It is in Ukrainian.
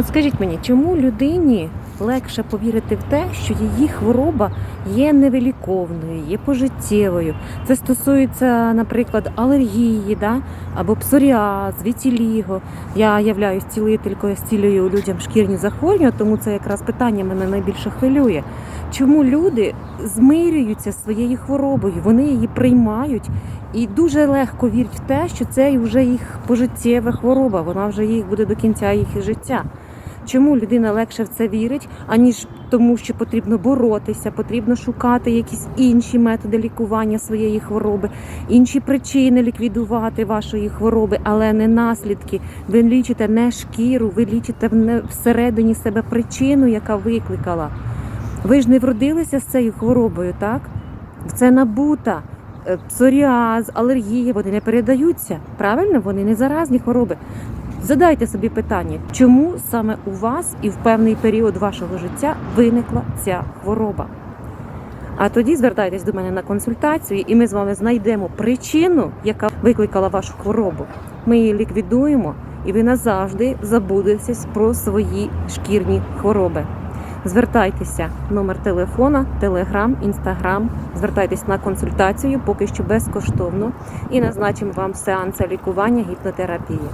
От скажіть мені, чому людині легше повірити в те, що її хвороба є невиліковною, є пожиттєвою? Це стосується, наприклад, алергії, да? або псоріаз, вітіліго. Я являюсь цілителькою, зцілюю людям шкірні захворювання, тому це якраз питання мене найбільше хвилює. Чому люди змирюються своєю хворобою? Вони її приймають і дуже легко вірять в те, що це вже їх пожиттєва хвороба, вона вже їх буде до кінця їх життя. Чому людина легше в це вірить, аніж тому, що потрібно боротися, потрібно шукати якісь інші методи лікування своєї хвороби, інші причини ліквідувати вашої хвороби, але не наслідки. Ви лічите не шкіру, ви лічите всередині себе причину, яка викликала. Ви ж не вродилися з цією хворобою, так? Це набута. Е, Псоріаз, алергія, вони не передаються. Правильно, вони не заразні хвороби. Задайте собі питання, чому саме у вас і в певний період вашого життя виникла ця хвороба? А тоді звертайтесь до мене на консультацію, і ми з вами знайдемо причину, яка викликала вашу хворобу. Ми її ліквідуємо, і ви назавжди забудетесь про свої шкірні хвороби. Звертайтеся, номер телефона, телеграм, інстаграм. Звертайтесь на консультацію, поки що безкоштовно, і назначимо вам сеанси лікування гіпнотерапії.